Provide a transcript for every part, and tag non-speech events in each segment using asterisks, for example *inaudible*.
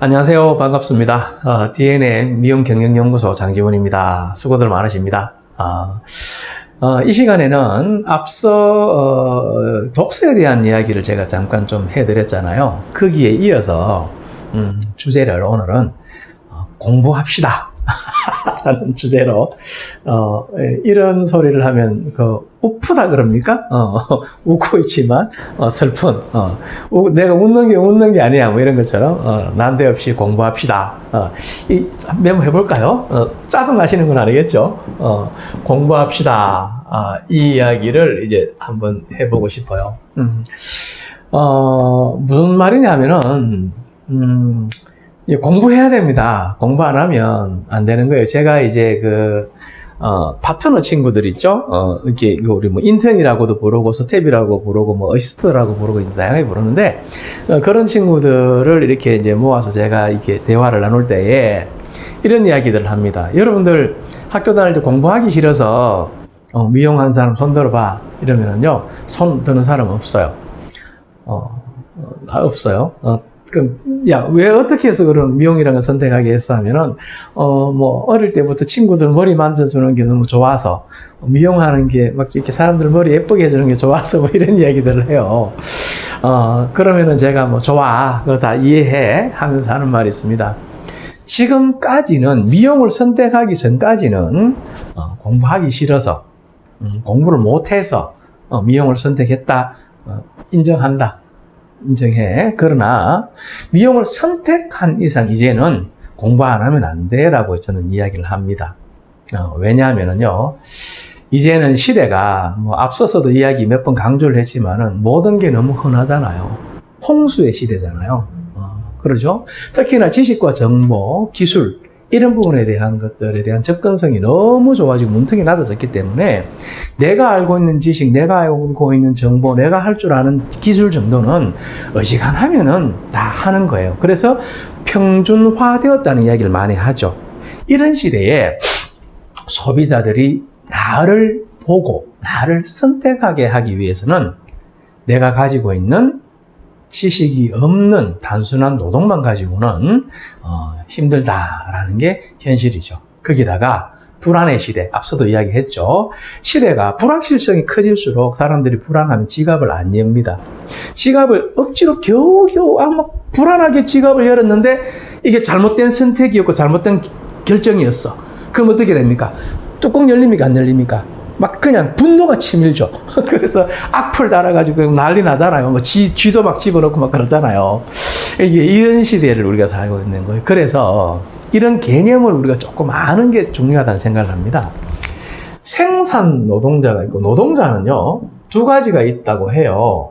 안녕하세요. 반갑습니다. 어, DNA 미용 경영 연구소 장지원입니다. 수고들 많으십니다. 어, 어, 이 시간에는 앞서 어, 독서에 대한 이야기를 제가 잠깐 좀 해드렸잖아요. 거기에 이어서 음, 주제를 오늘은 어, 공부합시다. 라는 주제로 어, 예, 이런 소리를 하면 그 우프다 그럽니까? 어, *laughs* 웃고 있지만 어, 슬픈 어, 우- 내가 웃는 게 웃는 게 아니야 뭐 이런 것처럼 어, 난데없이 공부합시다. 어, 이 메모해 볼까요? 어, 짜증 나시는 건 아니겠죠? 어, 공부합시다. 아, 이 이야기를 이제 한번 해보고 싶어요. 음, 어, 무슨 말이냐면은 음, 예, 공부해야 됩니다. 공부 안 하면 안 되는 거예요. 제가 이제 그, 어, 파트너 친구들 있죠? 어, 이렇게, 우리 뭐 인턴이라고도 부르고, 스텝이라고 부르고, 뭐 어시스트라고 부르고, 이제 다양하게 부르는데, 어, 그런 친구들을 이렇게 이제 모아서 제가 이렇게 대화를 나눌 때에 이런 이야기들을 합니다. 여러분들 학교 다닐 때 공부하기 싫어서, 어, 미용 한 사람 손 들어봐. 이러면은요, 손 드는 사람 없어요. 어, 어, 아, 없어요. 어, 그, 야, 왜 어떻게 해서 그런 미용이라는 걸 선택하게 했어 하면은, 어, 뭐, 어릴 때부터 친구들 머리 만져주는 게 너무 좋아서, 미용하는 게 막 이렇게 사람들 머리 예쁘게 해주는 게 좋아서 뭐 이런 *laughs* 이야기들을 해요. 어, 그러면은 제가 뭐, 좋아. 그거 다 이해해. 하면서 하는 말이 있습니다. 지금까지는 미용을 선택하기 전까지는 어, 공부하기 싫어서 음, 공부를 못해서 어, 미용을 선택했다 어, 인정한다 인정해. 그러나 미용을 선택한 이상 이제는 공부 안 하면 안 돼라고 저는 이야기를 합니다. 어, 왜냐하면은요 이제는 시대가 뭐 앞서서도 이야기 몇 번 강조를 했지만은 모든 게 너무 흔하잖아요. 홍수의 시대잖아요. 어, 그러죠? 특히나 지식과 정보 기술 이런 부분에 대한 것들에 대한 접근성이 너무 좋아지고 문턱이 낮아졌기 때문에 내가 알고 있는 지식, 내가 알고 있는 정보, 내가 할 줄 아는 기술 정도는 어지간하면은 다 하는 거예요. 그래서 평준화되었다는 이야기를 많이 하죠. 이런 시대에 소비자들이 나를 보고 나를 선택하게 하기 위해서는 내가 가지고 있는 지식이 없는 단순한 노동만 가지고는 어, 힘들다라는 게 현실이죠. 거기다가 불안의 시대, 앞서도 이야기했죠. 시대가 불확실성이 커질수록 사람들이 불안하면 지갑을 안 엽니다. 지갑을 억지로 겨우겨우 아, 막 불안하게 지갑을 열었는데 이게 잘못된 선택이었고 잘못된 결정이었어. 그럼 어떻게 됩니까? 뚜껑 열립니까? 안 열립니까? 막 그냥 분노가 치밀죠. *laughs* 그래서 악플 달아가지고 난리 나잖아요. 뭐 쥐, 쥐도 막 집어넣고 막 그러잖아요. 이게 이런 시대를 우리가 살고 있는 거예요. 그래서 이런 개념을 우리가 조금 아는 게 중요하다는 생각을 합니다. 생산 노동자가 있고 노동자는요 두 가지가 있다고 해요.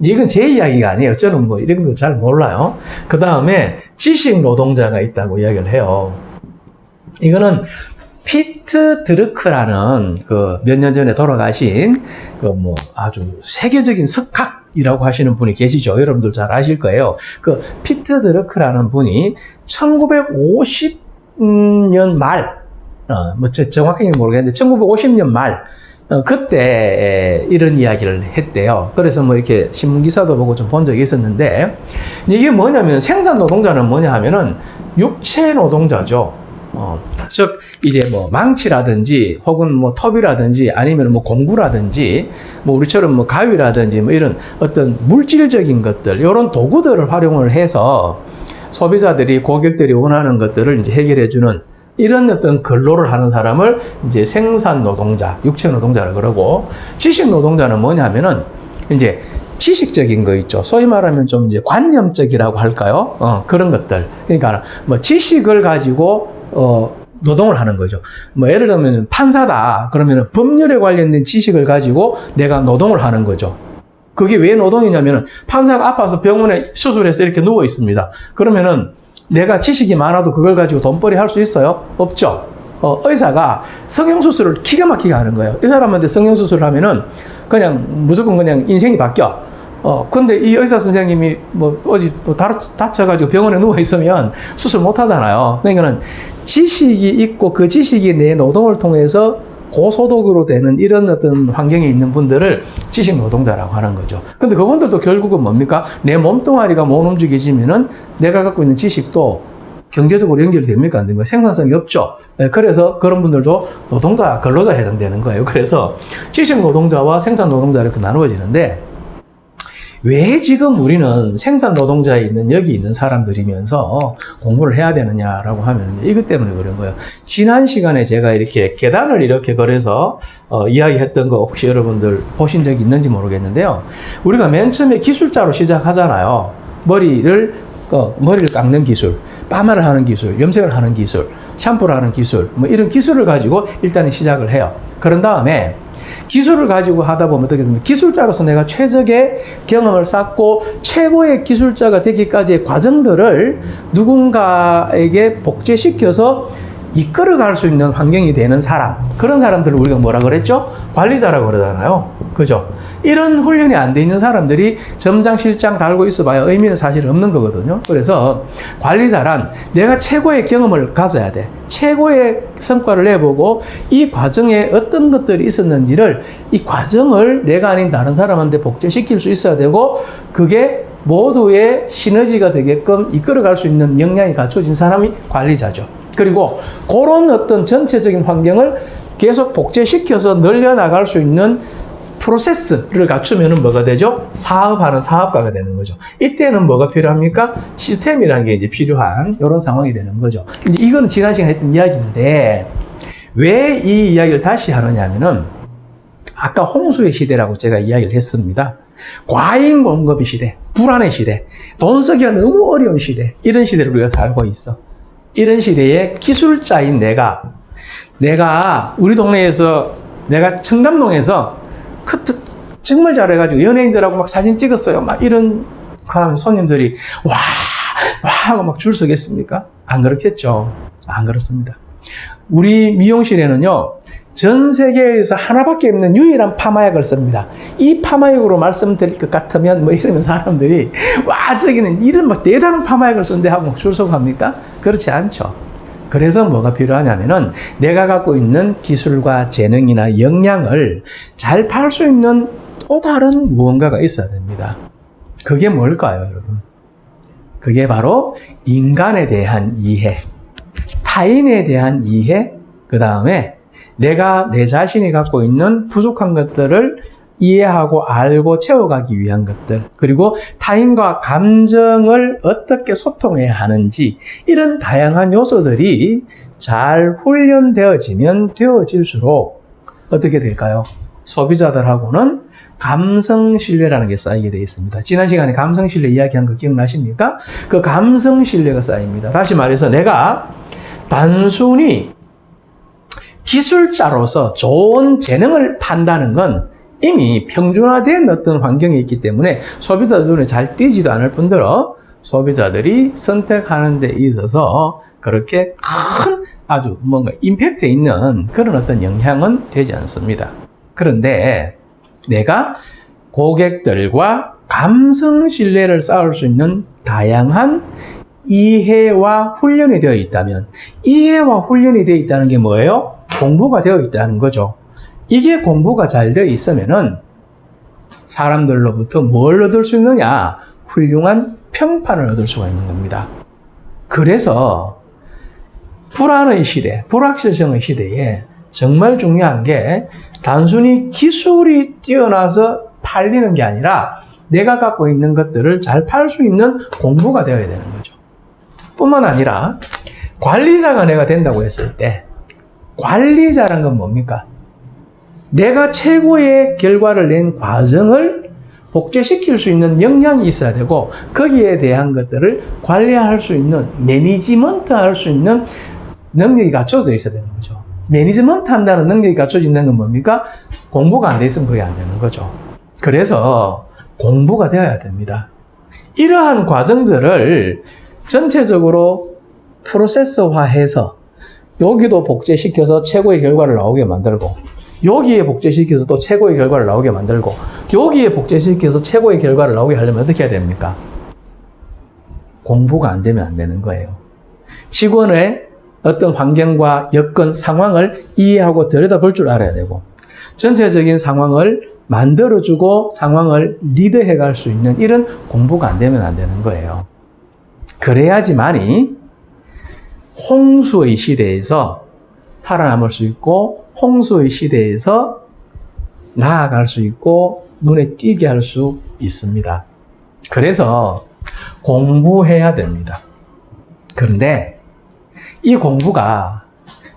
이건 제 이야기가 아니에요. 저는 뭐 이런 거 잘 몰라요. 그 다음에 지식 노동자가 있다고 이야기를 해요. 이거는 피트 드르크라는 그 몇 년 전에 돌아가신 그 뭐 아주 세계적인 석학 이라고 하시는 분이 계시죠. 여러분들 잘 아실 거예요. 그 피트 드르크라는 분이 1950년 말, 어, 뭐 저- 정확하게는 모르겠는데 1950년 말 어, 그때 이런 이야기를 했대요. 그래서 뭐 이렇게 신문 기사도 보고 좀 본 적이 있었는데 이게 뭐냐면 생산 노동자는 뭐냐 하면은 육체 노동자죠. 어, 즉 이제 뭐 망치라든지 혹은 뭐 톱이라든지 아니면 뭐 공구라든지 뭐 우리처럼 뭐 가위라든지 뭐 이런 어떤 물질적인 것들 이런 도구들을 활용을 해서 소비자들이 고객들이 원하는 것들을 이제 해결해 주는 이런 어떤 근로를 하는 사람을 이제 생산 노동자, 육체 노동자라 그러고 지식 노동자는 뭐냐면은 이제 지식적인 거 있죠. 소위 말하면 좀 이제 관념적이라고 할까요? 어, 그런 것들. 그러니까 뭐 지식을 가지고 어, 노동을 하는 거죠. 뭐 예를 들면 판사다. 그러면 법률에 관련된 지식을 가지고 내가 노동을 하는 거죠. 그게 왜 노동이냐면은 판사가 아파서 병원에 수술해서 이렇게 누워 있습니다. 그러면은 내가 지식이 많아도 그걸 가지고 돈벌이 할 수 있어요? 없죠. 어, 의사가 성형수술을 기가 막히게 하는 거예요. 이 사람한테 성형수술을 하면은 그냥 무조건 그냥 인생이 바뀌어. 어, 근데 이 의사 선생님이 뭐 어디 뭐 다쳐, 다쳐가지고 병원에 누워 있으면 수술 못 하잖아요. 그러니까는 지식이 있고 그 지식이 내 노동을 통해서 고소득으로 되는 이런 어떤 환경에 있는 분들을 지식 노동자라고 하는 거죠. 근데 그분들도 결국은 뭡니까? 내 몸뚱아리가 못 움직여지면은 내가 갖고 있는 지식도 경제적으로 연결이 됩니까? 안 됩니까? 생산성이 없죠. 네, 그래서 그런 분들도 노동자, 근로자에 해당되는 거예요. 그래서 지식 노동자와 생산 노동자 이렇게 나누어지는데 왜 지금 우리는 생산 노동자에 있는 여기 있는 사람들이면서 공부를 해야 되느냐라고 하면 이것 때문에 그런 거예요. 지난 시간에 제가 이렇게 계단을 이렇게 걸어서 어, 이야기했던 거 혹시 여러분들 보신 적이 있는지 모르겠는데요. 우리가 맨 처음에 기술자로 시작하잖아요. 머리를 어, 머리를 깎는 기술, 파마를 하는 기술, 염색을 하는 기술, 샴푸를 하는 기술, 뭐 이런 기술을 가지고 일단은 시작을 해요. 그런 다음에 기술을 가지고 하다 보면 어떻게 됩니까? 기술자로서 내가 최적의 경험을 쌓고 최고의 기술자가 되기까지의 과정들을 누군가에게 복제시켜서 이끌어갈 수 있는 환경이 되는 사람 그런 사람들을 우리가 뭐라 그랬죠? 관리자라고 그러잖아요. 그죠? 이런 훈련이 안 돼 있는 사람들이 점장, 실장 달고 있어봐야 의미는 사실 없는 거거든요. 그래서 관리자란 내가 최고의 경험을 가져야 돼. 최고의 성과를 내보고 이 과정에 어떤 것들이 있었는지를 이 과정을 내가 아닌 다른 사람한테 복제시킬 수 있어야 되고 그게 모두의 시너지가 되게끔 이끌어갈 수 있는 역량이 갖춰진 사람이 관리자죠. 그리고 그런 어떤 전체적인 환경을 계속 복제시켜서 늘려나갈 수 있는 프로세스를 갖추면 뭐가 되죠? 사업하는 사업가가 되는 거죠. 이때는 뭐가 필요합니까? 시스템이라는 게 이제 필요한 이런 상황이 되는 거죠. 이제 이거는 지난 시간에 했던 이야기인데 왜 이 이야기를 다시 하느냐면은 아까 홍수의 시대라고 제가 이야기를 했습니다. 과잉 공급의 시대, 불안의 시대, 돈 쓰기가 너무 어려운 시대, 이런 시대를 우리가 살고 있어. 이런 시대에 기술자인 내가, 내가 우리 동네에서, 내가 청담동에서 크트 정말 잘해가지고 연예인들하고 막 사진 찍었어요. 막 이런 하면 손님들이 와, 와 하고 막 줄 서겠습니까? 안 그렇겠죠. 안 그렇습니다. 우리 미용실에는요, 전 세계에서 하나밖에 없는 유일한 파마약을 씁니다. 이 파마약으로 말씀드릴 것 같으면 뭐 이러면 사람들이 와 저기는 이런 막 대단한 파마약을 쓴데 하고 줄 서고 합니까? 그렇지 않죠. 그래서 뭐가 필요하냐면은 내가 갖고 있는 기술과 재능이나 역량을 잘 팔 수 있는 또 다른 무언가가 있어야 됩니다. 그게 뭘까요, 여러분? 그게 바로 인간에 대한 이해, 타인에 대한 이해, 그 다음에 내가 내 자신이 갖고 있는 부족한 것들을 이해하고 알고 채워가기 위한 것들, 그리고 타인과 감정을 어떻게 소통해야 하는지, 이런 다양한 요소들이 잘 훈련되어지면 되어질수록 어떻게 될까요? 소비자들하고는 감성 신뢰라는 게 쌓이게 되어 있습니다. 지난 시간에 감성 신뢰 이야기한 거 기억나십니까? 그 감성 신뢰가 쌓입니다. 다시 말해서 내가 단순히 기술자로서 좋은 재능을 판다는 건 이미 평준화된 어떤 환경에 있기 때문에 소비자들 눈에 잘 띄지도 않을 뿐더러 소비자들이 선택하는 데 있어서 그렇게 큰 아주 뭔가 임팩트 있는 그런 어떤 영향은 되지 않습니다. 그런데 내가 고객들과 감성 신뢰를 쌓을 수 있는 다양한 이해와 훈련이 되어 있다면 이해와 훈련이 되어 있다는 게 뭐예요? 공부가 되어 있다는 거죠. 이게 공부가 잘 되어 있으면은 사람들로부터 뭘 얻을 수 있느냐? 훌륭한 평판을 얻을 수가 있는 겁니다. 그래서 불안의 시대, 불확실성의 시대에 정말 중요한 게 단순히 기술이 뛰어나서 팔리는 게 아니라 내가 갖고 있는 것들을 잘 팔 수 있는 공부가 되어야 되는 거죠. 뿐만 아니라 관리자가 내가 된다고 했을 때 관리자란 건 뭡니까? 내가 최고의 결과를 낸 과정을 복제시킬 수 있는 역량이 있어야 되고 거기에 대한 것들을 관리할 수 있는 매니지먼트 할 수 있는 능력이 갖춰져 있어야 되는 거죠. 매니지먼트 한다는 능력이 갖춰진다는 건 뭡니까? 공부가 안 돼 있으면 그게 안 되는 거죠. 그래서 공부가 되어야 됩니다. 이러한 과정들을 전체적으로 프로세서화해서 여기도 복제시켜서 최고의 결과를 나오게 만들고 여기에 복제시켜서 또 최고의 결과를 나오게 만들고 여기에 복제시켜서 최고의 결과를 나오게 하려면 어떻게 해야 됩니까? 공부가 안 되면 안 되는 거예요. 직원의 어떤 환경과 여건, 상황을 이해하고 들여다볼 줄 알아야 되고, 전체적인 상황을 만들어주고 상황을 리드해 갈 수 있는 이런 공부가 안 되면 안 되는 거예요. 그래야지만이 홍수의 시대에서 살아남을 수 있고, 홍수의 시대에서 나아갈 수 있고, 눈에 띄게 할 수 있습니다. 그래서 공부해야 됩니다. 그런데 이 공부가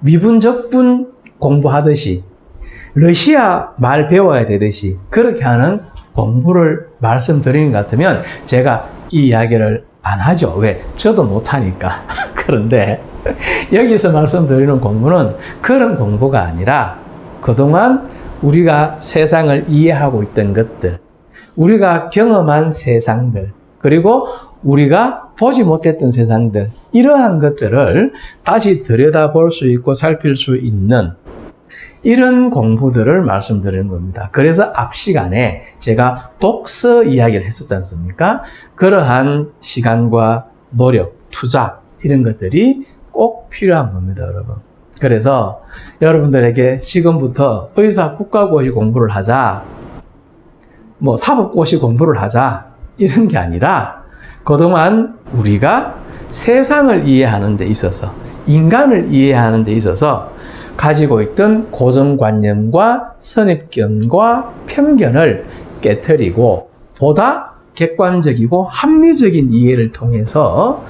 미분적분 공부하듯이 러시아 말 배워야 되듯이 그렇게 하는 공부를 말씀드리는 것 같으면 제가 이 이야기를 안 하죠. 왜? 저도 못하니까. *laughs* 그런데 여기서 말씀드리는 공부는 그런 공부가 아니라 그동안 우리가 세상을 이해하고 있던 것들, 우리가 경험한 세상들, 그리고 우리가 보지 못했던 세상들, 이러한 것들을 다시 들여다볼 수 있고 살필 수 있는 이런 공부들을 말씀드리는 겁니다. 그래서 앞 시간에 제가 독서 이야기를 했었지 않습니까? 그러한 시간과 노력, 투자, 이런 것들이 꼭 필요한 겁니다, 여러분. 그래서 여러분들에게 지금부터 의사 국가고시 공부를 하자, 뭐 사법고시 공부를 하자, 이런 게 아니라 그동안 우리가 세상을 이해하는 데 있어서, 인간을 이해하는 데 있어서 가지고 있던 고정관념과 선입견과 편견을 깨뜨리고 보다 객관적이고 합리적인 이해를 통해서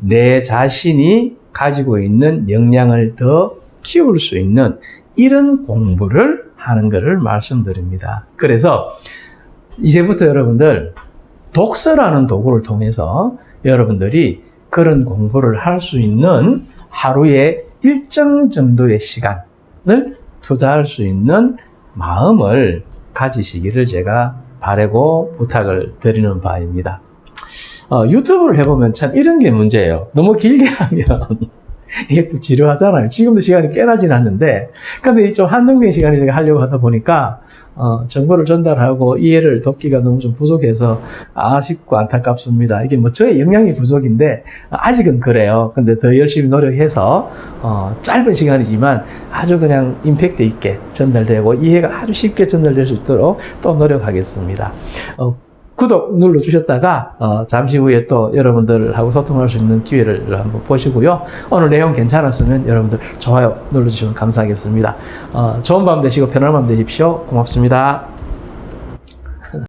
내 자신이 가지고 있는 역량을 더 키울 수 있는 이런 공부를 하는 것을 말씀드립니다. 그래서 이제부터 여러분들 독서라는 도구를 통해서 여러분들이 그런 공부를 할 수 있는 하루에 일정 정도의 시간을 투자할 수 있는 마음을 가지시기를 제가 바라고 부탁을 드리는 바입니다. 어, 유튜브를 해보면 참 이런 게 문제예요. 너무 길게 *laughs* 하면 이게 또 지루하잖아요. 지금도 시간이 꽤나 지났는데, 근데 좀 한정된 시간에 제가 하려고 하다 보니까, 어, 정보를 전달하고 이해를 돕기가 너무 좀 부족해서 아쉽고 안타깝습니다. 이게 뭐 저의 역량이 부족인데, 아직은 그래요. 근데 더 열심히 노력해서, 어, 짧은 시간이지만 아주 그냥 임팩트 있게 전달되고 이해가 아주 쉽게 전달될 수 있도록 또 노력하겠습니다. 어, 구독 눌러주셨다가 어, 잠시 후에 또 여러분들하고 소통할 수 있는 기회를 한번 보시고요. 오늘 내용 괜찮았으면 여러분들 좋아요 눌러주시면 감사하겠습니다. 어, 좋은 밤 되시고 편안한 밤 되십시오. 고맙습니다.